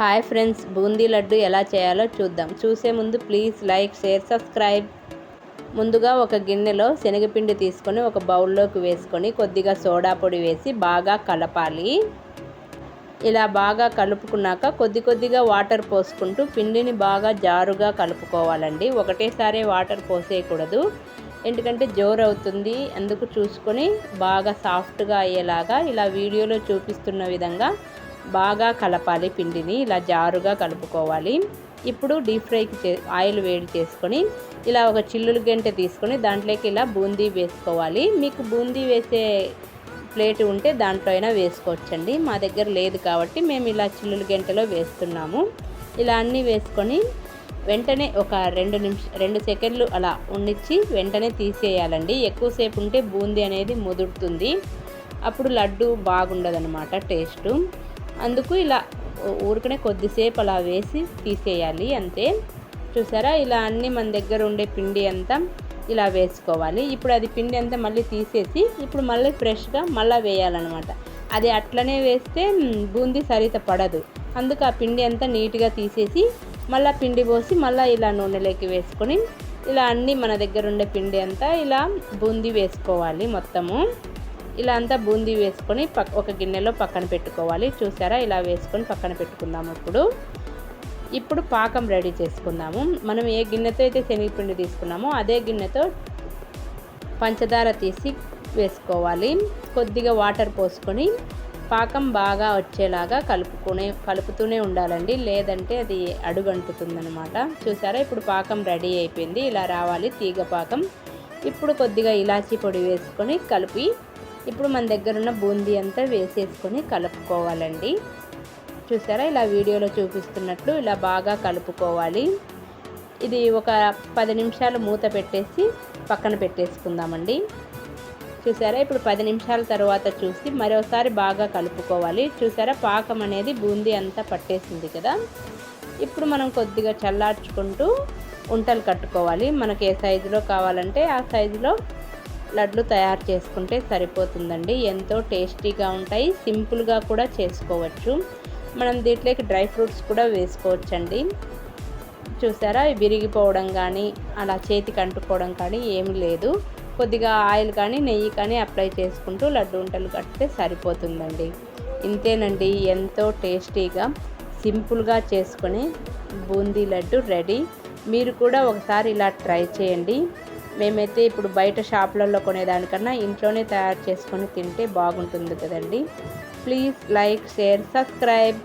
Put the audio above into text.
Hi friends boondi laddu ఎలా చేయాలో చూద్దాం. చూసే ముందు ప్లీజ్ లైక్ షేర్ సబ్స్క్రైబ్. ముందుగా ఒక గిన్నెలో శనగపిండి తీసుకొని ఒక బౌల్లోకి వేసుకొని కొద్దిగా సోడా పొడి వేసి బాగా కలపాలి. ఇలా బాగా కలుపుకున్నాక కొద్ది కొద్దిగా వాటర్ పోసుకుంటూ పిండిని బాగా జారుగా కలుపుకోవాలండి. ఒకటేసారి వాటర్ పోసేయకూడదు. ఎందుకంటే జోరు అవుతుంది. అందుకు చూసుకొని బాగా సాఫ్ట్గా అయ్యేలాగా ఇలా వీడియోలో చూపిస్తున్న విధంగా బాగా కలపాలి పిండిని ఇలా జారుగా కలుపుకోవాలి. ఇప్పుడు డీప్ ఫ్రైకి చే ఆయిల్ వేడి చేసుకొని ఇలా ఒక చిల్లులు గంటె తీసుకొని దాంట్లోకి ఇలా బూందీ వేసుకోవాలి. మీకు బూందీ వేసే ప్లేట్ ఉంటే దాంట్లో అయినా వేసుకోవచ్చండి. మా దగ్గర లేదు కాబట్టి మేము ఇలా చిల్లులు గంటలో వేస్తున్నాము. ఇలా అన్నీ వేసుకొని వెంటనే ఒక రెండు నిమిష రెండు సెకండ్లు అలా ఉండిచ్చి వెంటనే తీసేయాలండి. ఎక్కువసేపు ఉంటే బూందీ అనేది ముదురుతుంది. అప్పుడు లడ్డు బాగుండదనమాట టేస్టు. అందుకు ఇలా ఊరికనే కొద్దిసేపు అలా వేసి తీసేయాలి అంతే. చూసారా? ఇలా అన్నీ మన దగ్గర ఉండే పిండి అంతా ఇలా వేసుకోవాలి. ఇప్పుడు అది పిండి అంతా మళ్ళీ తీసేసి ఇప్పుడు మళ్ళీ ఫ్రెష్గా మళ్ళీ వేయాలన్నమాట. అది అట్లనే వేస్తే బూందీ సరిత పడదు. అందుకు ఆ పిండి అంతా నీట్గా తీసేసి మళ్ళీ పిండి పోసి మళ్ళీ ఇలా నూనెలోకి వేసుకొని ఇలా అన్నీ మన దగ్గర ఉండే పిండి అంతా ఇలా బూందీ వేసుకోవాలి మొత్తము. ఇలా అంతా బూందీ వేసుకొని పక్ ఒక గిన్నెలో పక్కన పెట్టుకోవాలి. చూసారా? ఇలా వేసుకొని పక్కన పెట్టుకుందాము ఇప్పుడు. ఇప్పుడు పాకం రెడీ చేసుకుందాము. మనం ఏ గిన్నెతో అయితే శనగపిండి తీసుకున్నామో అదే గిన్నెతో పంచదార తీసి వేసుకోవాలి. కొద్దిగా వాటర్ పోసుకొని పాకం బాగా వచ్చేలాగా కలుపుకునే కలుపుతూనే ఉండాలండి. లేదంటే అది అడుగంటుతుందనమాట చూసారా? ఇప్పుడు పాకం రెడీ అయిపోయింది. ఇలా రావాలి తీగ పాకం. ఇప్పుడు కొద్దిగా ఇలాచీ పొడి వేసుకొని కలిపి ఇప్పుడు మన దగ్గర ఉన్న బూందీ అంతా వేసేసుకొని కలుపుకోవాలండి. చూసారా? ఇలా వీడియోలో చూపిస్తున్నట్లు ఇలా బాగా కలుపుకోవాలి. ఇది ఒక పది నిమిషాలు మూత పెట్టేసి పక్కన పెట్టేసుకుందామండి. చూసారా? ఇప్పుడు పది నిమిషాల తర్వాత చూసి మరోసారి బాగా కలుపుకోవాలి. చూసారా? పాకం అనేది బూందీ అంతా పట్టేసింది కదా? ఇప్పుడు మనం కొద్దిగా చల్లార్చుకుంటూ ఉంటలు కట్టుకోవాలి. మనకి ఏ సైజులో కావాలంటే ఆ సైజులో లడ్లు తయారు చేసుకుంటే సరిపోతుందండి. ఎంతో టేస్టీగా ఉంటాయి. సింపుల్గా కూడా చేసుకోవచ్చు. మనం దీంట్లోకి డ్రై ఫ్రూట్స్ కూడా వేసుకోవచ్చండి. చూసారా? విరిగిపోవడం కానీ అలా చేతికి అంటుకోవడం కానీ ఏమి లేదు. కొద్దిగా ఆయిల్ కానీ నెయ్యి కానీ అప్లై చేసుకుంటూ లడ్డు ఉంటలు కడితే సరిపోతుందండి. ఇంతేనండి. ఎంతో టేస్టీగా సింపుల్గా చేసుకుని బూందీ లడ్డు రెడీ. మీరు కూడా ఒకసారి ఇలా ట్రై చేయండి. మేమైతే ఇప్పుడు బయట షాపులలో కొనేదానికన్నా ఇంట్లోనే తయారు చేసుకొని తింటే బాగుంటుంది కదండి. Please like share subscribe.